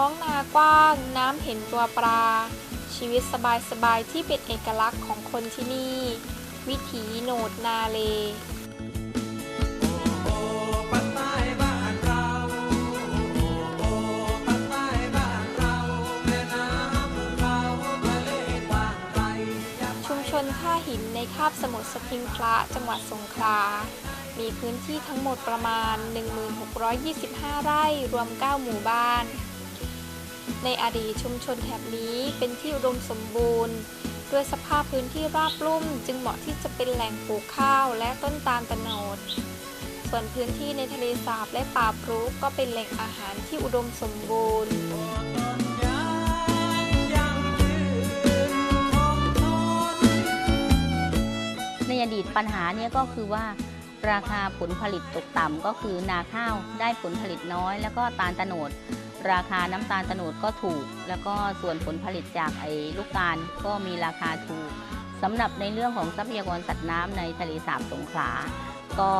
ท้องนากว้าง น้ำเห็นตัวปลา ชีวิตสบายๆที่เป็นเอกลักษณ์ของคนที่นี่ วิถีโหนดนาเลปักใต้บ้านเราโอ้ปักใต้บ้านเราแม่น้ำเราทะเลกว้างไกลชุมชนท่าหินในคาบสมุทรสพิงพระจังหวัดสงขลา มีพื้นที่ทั้งหมดประมาณ 1625 ไร่ รวม 9 หมู่บ้าน ในอดีตชุมชนแถบนี้เป็นที่อุดมสมบูรณ์ ด้วยสภาพพื้นที่ราบลุ่ม จึงเหมาะที่จะเป็นแหล่งปลูกข้าวและต้นตาลตะโนด ส่วนพื้นที่ในทะเลสาบและป่าพรุก็เป็นแหล่งอาหารที่อุดมสมบูรณ์ในอดีตปัญหาเนี่ยก็คือว่าราคาผลผลิตตกต่ำก็คือนาข้าวได้ผลผลิตน้อย แล้วก็ตาลตะโนด ราคาน้ำตาลตะโนดก็ถูก แล้วก็ส่วนผลผลิตจากไอ้ลูกตาลก็มีราคาถูกสำหรับในเรื่องของทรัพยากรสัตว์น้ำในทะเลสาบสงขลา ก็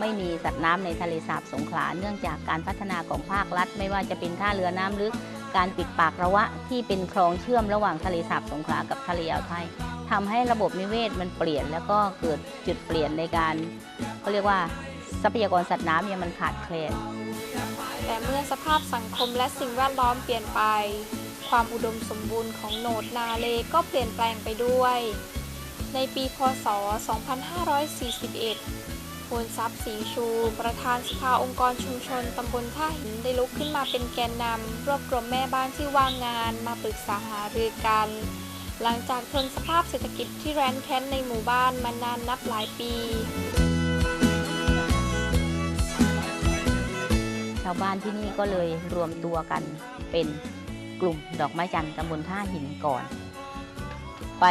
ไม่มีสัตว์น้ำในทะเลสาบสงขลา เนื่องจากการพัฒนาของภาครัฐ ไม่ว่าจะเป็นท่าเรือน้ำลึก การปิดปากระวะที่เป็นคลองเชื่อมระหว่างทะเลสาบสงขลากับทะเลอ่าวไทยทำให้ระบบนิเวศมันเปลี่ยน แล้วก็เกิดจุดเปลี่ยนในการเขาเรียกว่าทรัพยากรสัตว์น้ำเนี่ยมันขาดแคลน แต่เมื่อสภาพสังคมและสิ่งแวดล้อมเปลี่ยนไป ความอุดมสมบูรณ์ของโหนดนาเลก็เปลี่ยนแปลงไปด้วย ในปีพศ 2541พลทรัพย์สีชู ประธานสภาองค์กรชุมชนตำบลท่าหินได้ลุกขึ้นมาเป็นแกนนำรวบรวมแม่บ้านที่ว่างงานมาปรึกษาหารือกัน หลังจากทนสภาพเศรษฐกิจที่แร้นแค้นในหมู่บ้านมานานนับหลายปีาวบ้านที่นี่ก็เลยรวมตัวกันเป็นกลุ่มดอกไม้จันทร์ตำบลท่าหินก่อน ไป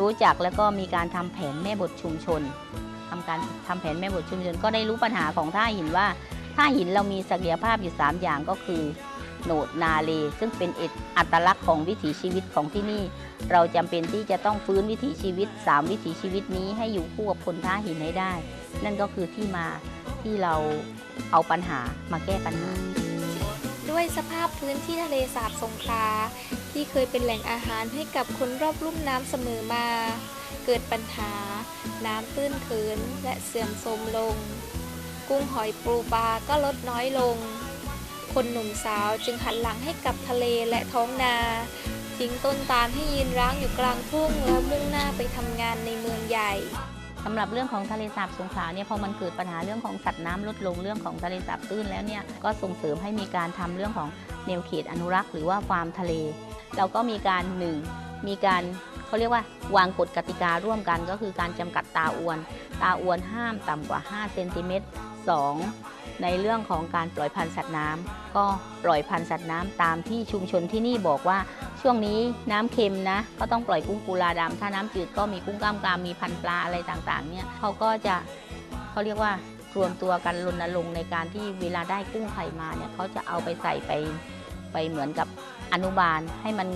รู้จักแล้วก็มีการทำแผนแม่บทชุมชนทำการทำแผนแม่บทชุมชน ก็ได้รู้ปัญหาของท่าหินว่าท่าหินเรามีศักยภาพอยู่ 3 อย่างก็คือโหนดนาเล ซึ่งเป็นเอกอัตลักษณ์ของวิถีชีวิตของที่นี่ เราจำเป็นที่จะต้องฟื้นวิถีชีวิต 3 วิถีชีวิตนี้ให้อยู่คู่กับคนท่าหินให้ได้ นั่นก็คือที่มา ที่เราเอาปัญหามาแก้ปัญหา ด้วยสภาพพื้นที่ทะเลสาบสงขลาที่เคยเป็นแหล่งอาหารให้กับคนรอบลุ่มน้ำเสมอมา เกิดปัญหา น้ำตื้นเขินและเสื่อมโทรมลง กุ้งหอยปูปลาก็ลดน้อยลง คนหนุ่มสาวจึงหันหลังให้กับทะเลและท้องนาทิ้งต้นตาลให้ยืนร้างอยู่กลางทุ่งแล้วมุ่งหน้าไปทำงานในเมืองใหญ่ สำหรับเรื่องของทะเลสาบสงขลาเนี่ยพอมันเกิดปัญหาเรื่องของสัตว์น้ำลดลงเรื่องของทะเลสาบตื้นแล้วเนี่ยก็ส่งเสริมให้มีการทำเรื่องของแนวเขตอนุรักษ์ หรือว่าฟาร์มทะเล เราก็มีการหนึ่งมีการเขาเรียกว่าวางกฎกติการ่วมกันก็คือการจำกัดตาอวน ตาอวนห้ามต่ำกว่า5เซนติเมตร2 ในเรื่องของการปล่อยพันธุ์สัตว์น้ำก็ปล่อยพันธุ์สัตว์น้ำตามที่ชุมชนที่นี่บอกว่า ช่วงนี้น้ำเค็มนะ ก็ต้องปล่อยกุ้งกุลาดำถ้าน้ำจืดก็มีกุ้งกล้ามกรามมีพันธุ์ปลาอะไรต่างๆเนี่ยเขาก็จะเขาเรียกว่ารวมตัวกันรณรงค์ในการที่เวลาได้กุ้งไข่มาเนี่ยเขาจะเอาไปใส่ไปไปเหมือนกับอนุบาลให้มัน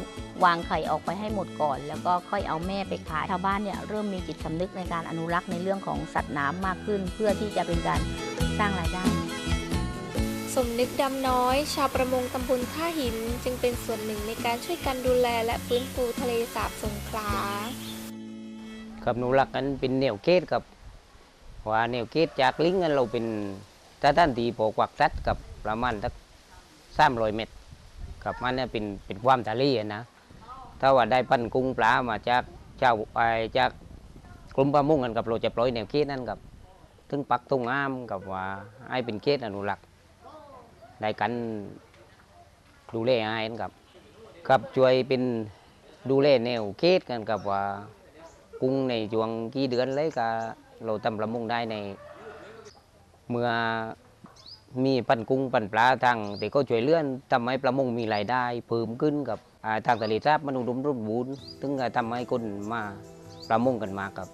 วางไข่ออกไปให้หมดก่อน แล้วก็ค่อยเอาแม่ไปขายชาวบ้านเนี่ยเริ่มมีจิตสำนึกในการอนุรักษ์ในเรื่องของสัตว์น้ำมากขึ้น เพื่อที่จะเป็นการสร้างรายได้ สมนึกดำน้อย ชาวประมงตำบลท่าหิน จึงเป็นส่วนหนึ่งในการช่วยกันดูแลและฟื้นฟูทะเลสาบสงขลากับหนูรักกันเป็นแนวเกตกับว่าแนวเกตจากลิงกันเราเป็นถ้าท่านตีโปกวักซัดกับประมาณสักสามร้อยเมตรกับมันเนี่ยเป็นเป็นความทะเลนะถ้าว่าได้ปั้นกุ้งปลามาจากเจ้าไอจากกลุ่มประมงกันกับเราจะปล่อยแนวเกตนั่นกับถึงปักตรงงามกับว่าให้เป็นเกตอนุรักษ์ ได้กันดูแลให้กันกับกับช่วยเป็นดูแลแนวเกตกันกับว่ากุ้งในช่วงกี่เดือนเลยก็เราทำประมงได้ใน เมื่อมีปันกุ้งปันปลาทางแต่ก็ช่วยเลื่อนทำให้ประมงมีรายได้เพิ่มขึ้นกับทางทะเลสาบมันอุดมสมบูรณ์ถึงจะทำให้คนมาประมงกันมากครับ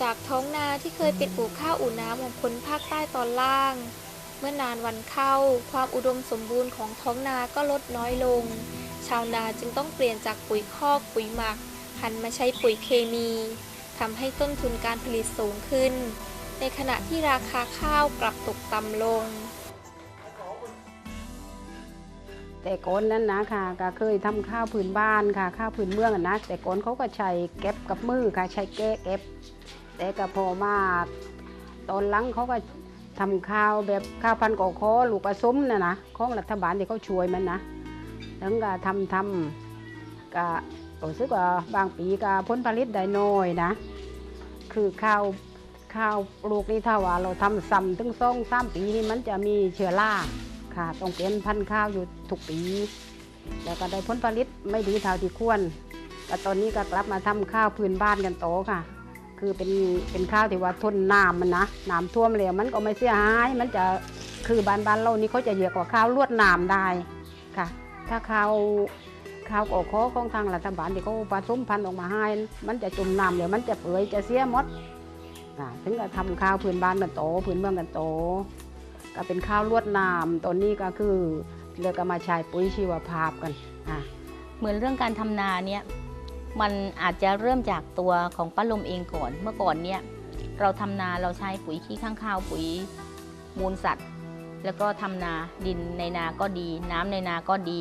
จากท้องนาที่เคยเป็นอู่ข้าวอู่น้ำของคนภาคใต้ตอนล่าง มื่อนานวันเข้า ความอุดมสมบูรณ์ของท้องนาก็ลดน้อยลง ชาวนาจึงต้องเปลี่ยนจากปุ๋ยคอกปุ๋ยหมัก หันมาใช้ปุ๋ยเคมีทำให้ต้นทุนการผลิตสูงขึ้น ในขณะที่ราคาข้าวกลับตกต่ำลง แต่ก่อนนั้นนะค่ะก็เคยทำข้าวพื้นบ้านค่ะ ข้าวพื้นเมืองนะ แต่ก่อนเขาก็ใช้เก็บกับมือค่ะใช้แก้เก็บ แต่ก็พอมาก ตอนหลังเขาก็ ทำข้าวแบบข้าวพันกอคอลูกผสมนะนะของรัฐบาลที่เขาช่วยมันนะแล้วก็ทำทำก็รู้สึกว่าบางปีก็ผลผลิตได้น้อยนะ คือข้าวข้าวลูกนี่ถ้าว่าเราทำซ้ำถึงสองสามปีนี่มันจะมีเชื้อราค่ะ ต้องเปลี่ยนพันธุ์ข้าวอยู่ทุกปี แล้วก็ได้ผลผลิตไม่ดีเท่าที่ควรแต่ตอนนี้ก็กลับมาทำข้าวพื้นบ้านกันโตค่ะ คือเป็นเป็นข้าวที่ว่าทนน้ำมันนะน้ำท่วมแล้วมันก็ไม่เสียหายมันจะคือบ้านบ้านเรานี่เขาจะเยอะกว่าข้าวลวดน้ำได้ค่ะ ถ้าข้าวข้าวกอคอของทางรัฐบาลที่เขาผสมพันธุ์ออกมาให้ มันจะจมน้ำเดี๋ยวมันจะเปื่อยจะเสียหมดถึงก็ทำข้าวพื้นบ้านกันโตพื้นเมืองกันโต ก็เป็นข้าวลวดน้ำตอนนี้ก็คือเรียกมาใช้ปุ๋ยชีวภาพกันอ่าเหมือนเรื่องการทำนาเนี่ย มันอาจจะเริ่มจากตัวของป้าลมเองก่อน เมื่อก่อนเนี่ยเราทำนาเราใช้ปุ๋ยขี้ข้างคาวปุ๋ยมูลสัตว์ แล้วก็ทำนาดินในนาก็ดี น้ำในนาก็ดี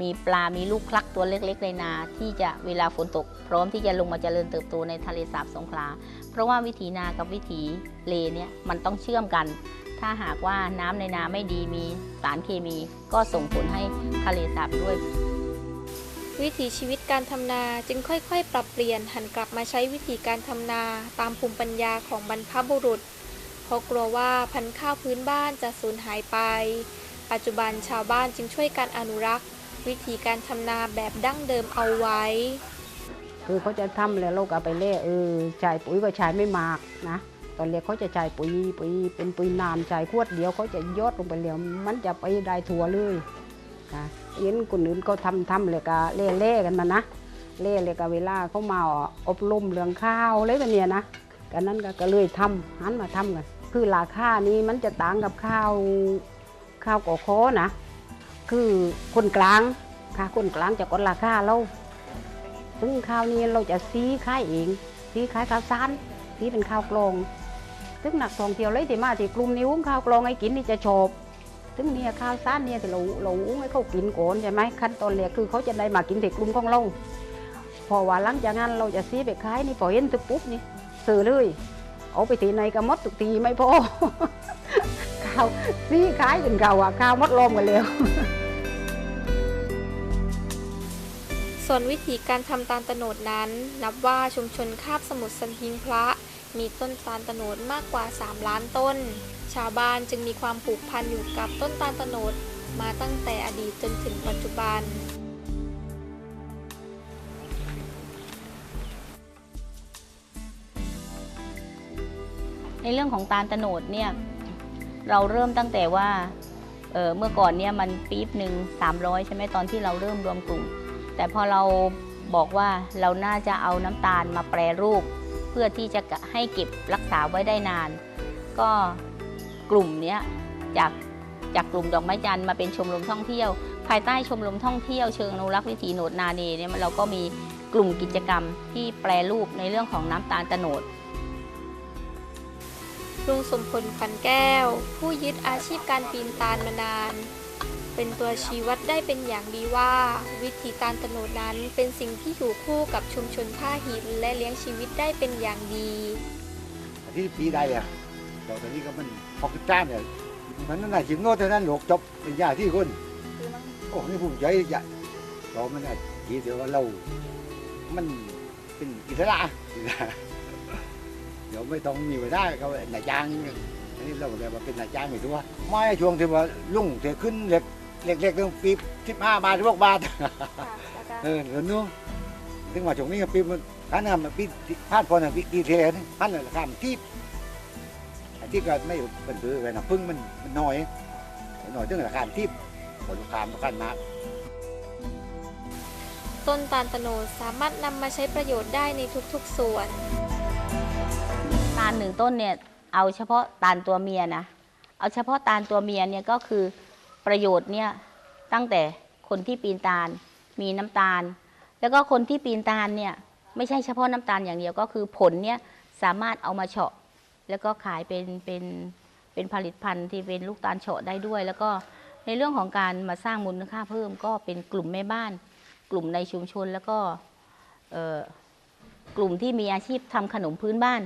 มีปลา มีลูกคลักตัวเล็ก ๆ ในนา ที่จะเวลาฝนตก พร้อมที่จะลงมาเจริญเติบโตในทะเลสาบสงขลา เพราะว่าวิถีนากับวิถีเลเนี่ยมันต้องเชื่อมกัน ถ้าหากว่าน้ำในนาไม่ดีมีสารเคมี ก็ส่งผลให้ทะเลสาบด้วย วิถีชีวิตการทำนาจึงค่อยๆ ปรับเปลี่ยนหันกลับมาใช้วิธีการทำนาตามภูมิปัญญาของบรรพบุรุษ เพราะกลัวว่าพันธุ์ข้าวพื้นบ้านจะสูญหายไป ปัจจุบันชาวบ้านจึงช่วยกันอนุรักษ์ วิธีการทำนาแบบดั้งเดิมเอาไว้ คือเขาจะทำแล้วเราก็เอาไปเล่เออใช้ปุ๋ยก็ใช้ไม่มากนะตอนเรียกเขาจะใช้ปุ๋ยปุ๋ยเป็นปุ๋ยน้ำใช้ขวดเดียวเขาจะยอดลงไปแล้วมันจะไปได้ถั่วเลย เห็นคนอื่นเขาทำทำเลยก็เล่เล่กันมานะเล่เลยก็เวลาเขามาอบรมเรื่องข้าวอะไรแบบเนี้ยนะกันนั้นก็กเลยทำหันมาทำกันคือราคานี้มันจะต่างกับข้าวข้าวกอโคนะ คือคนกลางค่ะคนกลางจะกดราคาเราซึ่งข้าวนี้เราจะซีขายเองซีขายข้าวสารซีเป็นข้าวกลองซึ่งหนักท่องเที่ยวเลยที่มาที่กลุ่มนี้อุ้งข้าวกลองให้กินนี่จะชอบ ซึ่งเนี่ยข้าวสารเนี่ยที่เราเราอุ้งให้เขากินก่อนใช่ไหมขั้นตอนแรกคือเขาจะได้มากินที่กลุ่มของเราพอว่าหลังจากนั้นเราจะซีไปขายนี่พอเห็นตึกปุ๊บนี่ซื้อเลย เอาไปที่ไหนก็หมดทุกทีไม่พอข้าวซีขายจนเก่าอะข้าวมดลมกันแล้วส่วนวิธีการทำตาลตโนดนั้น นับว่าชุมชนคาบสมุทรสันทิงพระมีต้นตาลตโนดมากกว่า 3 ล้านต้น ชาวบ้านจึงมีความผูกพันอยู่กับต้นตาลตะโนดมาตั้งแต่อดีตจนถึงปัจจุบัน ในเรื่องของตาลตโนดเนี่ยเราเริ่มตั้งแต่ว่าเออเมื่อก่อนเนี่ยมันปี๊บหนึ่ง300 ใช่ไหมตอนที่เราเริ่มรวมกลุ่ม แต่พอเราบอกว่าเราน่าจะเอาน้ำตาลมาแปรรูป เพื่อที่จะให้เก็บรักษาไว้ได้นาน ก็ กลุ่มเนี้ยจากจากกลุ่มดอกไม้จันทร์มาเป็นชมรมท่องเที่ยว ภายใต้ชมรมท่องเที่ยวเชิงอนุรักษ์วิถีโหนดนาเนเนี่ยเราก็มีกลุ่มกิจกรรมที่แปรรูปในเรื่องของน้ำตาลโตโนดลุงสมพลขวัญแก้ว ผู้ยึดอาชีพการปีนตาลมานาน เป็นตัวชี้วัดได้เป็นอย่างดีว่า วิธีตาลตะโนดนั้นเป็นสิ่งที่อยู่คู่กับชุมชนท่าหินและเลี้ยงชีวิตได้เป็นอย่างดีที่ปีใดอะ แต่ตอนนี้ก็มันหกสิบสามเนี่ยมันนั่นน่ะจิงโง่เท่านั้นหลกจบเป็นยาที่คนโอ้นี่ภูมิใจจ้ะเรามันน่ะทีเดียวว่าเรา มันเป็นอิสระอิสระเดี๋ยวไม่ต้องมีเวลาเขานายจ้างอันนี้เราเลยว่าเป็นนายจ้างไม่ตัวไม่ช่วงที่ว่าลุ่งเทขึ้นเล็กเล็กๆเรื่องปีสิบห้าบาทสิบหกบาทเออเดี๋ยวนู้นถึงมาช่วงนี้ก็ปีมันพันน่ะปีพันพอน่ะปีกี่เทนพันน่ะราคามันที่ไอ้ ที่ก็ไม่เป็นเบอร์ไว้นะพึ่งมันมันน้อยน้อยถึงราคาที่พอลูกค้ามันกันมากต้นตาลตะโนดสามารถนำมาใช้ประโยชน์ได้ในทุกๆส่วน ตาลหนึ่งต้นเนี่ยเอาเฉพาะตาลตัวเมียนะ เอาเฉพาะตาลตัวเมียเนี่ยก็คือประโยชน์เนี่ยตั้งแต่คนที่ปีนตาลมีน้ำตาล แล้วก็คนที่ปีนตาลเนี่ยไม่ใช่เฉพาะน้ำตาลอย่างเดียวก็คือผลเนี่ยสามารถเอามาเฉาะ แล้วก็ขายเป็นเป็นเป็นผลิตภัณฑ์ที่เป็นลูกตาลเฉาะได้ด้วย แล้วก็ในเรื่องของการมาสร้างมูลค่าเพิ่ม ก็เป็นกลุ่มแม่บ้าน กลุ่มในชุมชนแล้วก็เอ่อกลุ่มที่มีอาชีพทำขนมพื้นบ้าน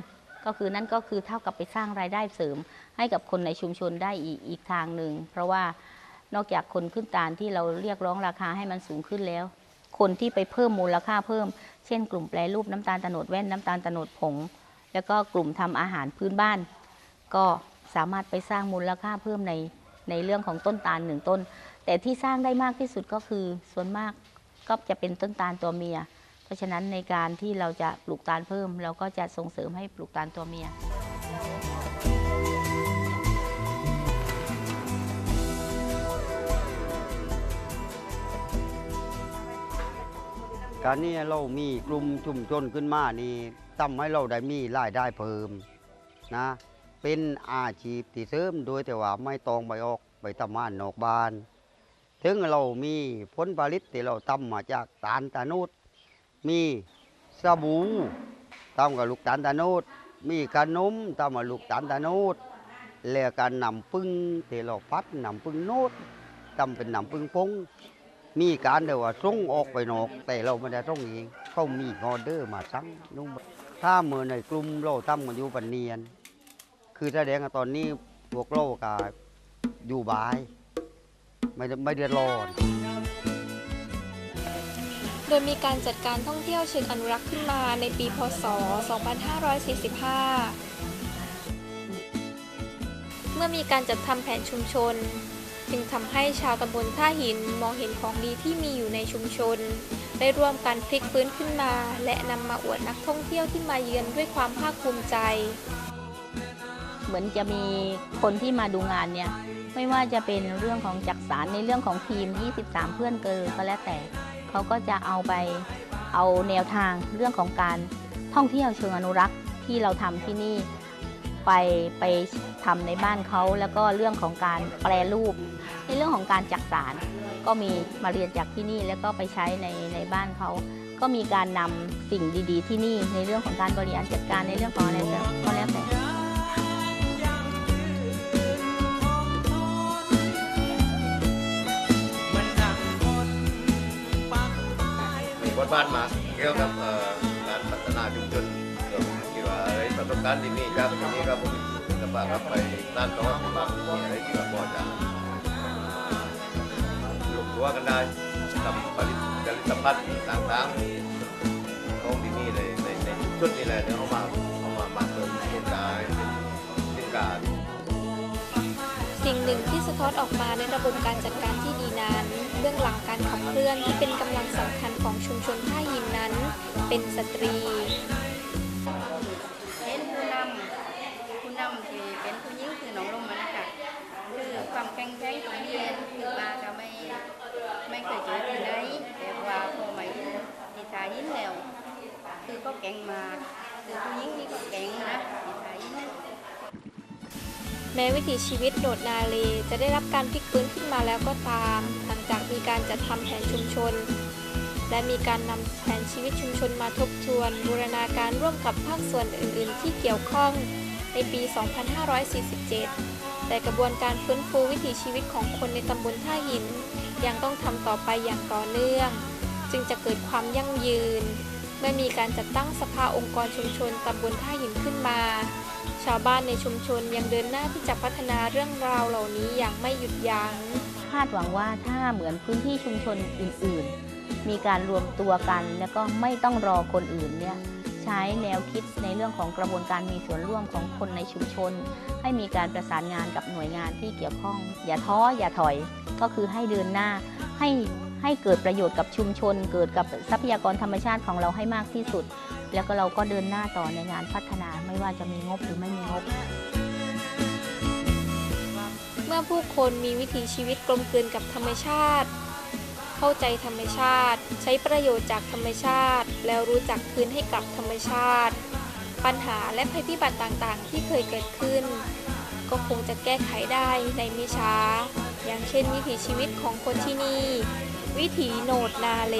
ก็คือนั่นก็คือเท่ากับไปสร้างรายได้เสริม ให้กับคนในชุมชนได้อีกอีกทางหนึ่ง เพราะว่านอกจากคนขึ้นตาลที่เราเรียกร้องราคาให้มันสูงขึ้นแล้ว คนที่ไปเพิ่มมูลค่าเพิ่ม เช่น กลุ่มแปรรูปน้ำตาลตโนดแว่นน้ำตาลตโนดผง แล้วก็กลุ่มทำอาหารพื้นบ้าน ก็สามารถไปสร้างมูลค่าเพิ่มในในเรื่องของต้นตาลหนึ่งต้น แต่ที่สร้างได้มากที่สุดก็คือส่วนมากก็จะเป็นต้นตาลตัวเมีย เพราะฉะนั้นในการที่เราจะปลูกตาลเพิ่ม เราก็จะส่งเสริมให้ปลูกตาลตัวเมียการนี้เรามีกลุ่มชุมชนขึ้นมานี่ ทำให้เราได้มีรายได้เพิ่มนะ เป็นอาชีพที่เสริมโดยแต่ว่าไม่ต้องไปออกไปทำงานนอกบ้าน ถึงเรามีผลผลิตที่เราทำมาจากตาลตะนุดมีสบู่ทำกับลูกตาลตะนุดมีขนมทำกับลูกตาลตะนุดแล้วก็นำปึ้งที่เราพัดนำปึ้งโนดทำเป็นนำปึ้งพงมีการเดียวว่าส่งออกไปนอก แต่เราไม่ได้ส่งเองเขามีออเดอร์มาสั่งนุ่ม ถ้าเมื่อในกลุ่มเราทำกันอยู่ปันเนียน คือแสดงว่าตอนนี้พวกเราก็อยู่บาย ไม่ได้ไม่เดือดร้อน โดยมีการจัดการท่องเที่ยวเชิงอนุรักษ์ขึ้นมาในปีพศ 2545 เมื่อมีการจัดทำแผนชุมชน จึงทำให้ชาวตำบลท่าหินมองเห็นของดีที่มีอยู่ในชุมชน ได้ร่วมกันพลิกฟื้นขึ้นมา และนำมาอวดนักท่องเที่ยวที่มาเยือนด้วยความภาคภูมิใจ เหมือนจะมีคนที่มาดูงานเนี่ยไม่ว่าจะเป็นเรื่องของจักสารในเรื่องของทีม 23 เพื่อนเกิร์ลก็แล้วแต่เขาก็จะเอาไปเอาแนวทางเรื่องของการท่องเที่ยวเชิงอนุรักษ์ที่เราทำที่นี่ไปไปทำในบ้านเขาแล้วก็เรื่องของการแปรรูป ในเรื่องของการจักสาร ก็มีมาเรียนจากที่นี่แล้วก็ไปใช้ในในบ้านเขาก็มีการนำสิ่งดีๆ ที่นี่ในเรื่องของการบริหารจัดการในเรื่องของอะไรก็แล้วแต่มีบทบาทมาเกี่ยวกับการพัฒนาชุมชนก็คิดว่าอะไรประสบการณ์ที่มีจากตรงนี้ครับผมจะฝากรับไปด้านต่อที่บางมีอะไรที่ว่าพอจะ ตัวกันได้ทำผลิตผลิตภัณฑ์ต่างๆของที่นี่ในในในชุดนี้แหละเนี่ยเอามาเอามามาเติมโครงการเป็นการสิ่งหนึ่งที่สะท้อนออกมาในระบบการจัดการที่ดีนั้นเบื้องหลังการขับเคลื่อนที่เป็นกำลังสำคัญของชุมชนท่าหินนั้น เป็นสตรีเป็นผู้นำผู้นำที่เป็นผู้หญิงคือน้องลมมันนะคะคือความแข็งแกร่งตรงนี้คือมาก็ไม่ ไม่เคยเจอที่ไหนแต่ว่าพอมาอยู่ที่ทายินแล้ว คือก็เก่งมาคือผู้หญิงนี่ก็เก่งนะที่ทายินนะแม้วิถีชีวิตโดดนาเลจะได้รับการพลิกฟื้นขึ้นมาแล้วก็ตาม หลังจากมีการจัดทำแผนชุมชน และมีการนำแผนชีวิตชุมชนมาทบทวน บูรณาการร่วมกับภาคส่วนอื่น ๆ ที่เกี่ยวข้องในปี 2547 แต่กระบวนการฟื้นฟูวิถีชีวิตของคนในตำบลท่าหิน ยังต้องทำต่อไปอย่างต่อเนื่อง จึงจะเกิดความยั่งยืน เมื่อมีการจัดตั้งสภาองค์กรชุมชนตำบลท่าหินขึ้นมา ชาวบ้านในชุมชนยังเดินหน้าที่จะพัฒนาเรื่องราวเหล่านี้อย่างไม่หยุดยัง้งคาดหวังว่าถ้าเหมือนพื้นที่ชุมชนอื่น ๆ มีการรวมตัวกันแล้วก็ไม่ต้องรอคนอื่นเนี่ย ใช้แนวคิดในเรื่องของกระบวนการมีส่วนร่วมของคนในชุมชน ให้มีการประสานงานกับหน่วยงานที่เกี่ยวข้อง อย่าท้ออย่าถอย ก็คือให้เดินหน้าให้ให้เกิดประโยชน์กับชุมชน เกิดกับทรัพยากรธรรมชาติของเราให้มากที่สุด แล้วก็เราก็เดินหน้าต่อในงานพัฒนาไม่ว่าจะมีงบหรือไม่มีงบ เมื่อผู้คนมีวิถีชีวิตกลมกลืนกับธรรมชาติ เข้าใจธรรมชาติ ใช้ประโยชน์จากธรรมชาติ แล้วรู้จักคืนให้กับธรรมชาติ ปัญหาและภัยพิบัติต่างๆ ที่เคยเกิดขึ้น ก็คงจะแก้ไขได้ในไม่ช้า อย่างเช่นวิถีชีวิตของคนที่นี่ วิถีโนดนาเล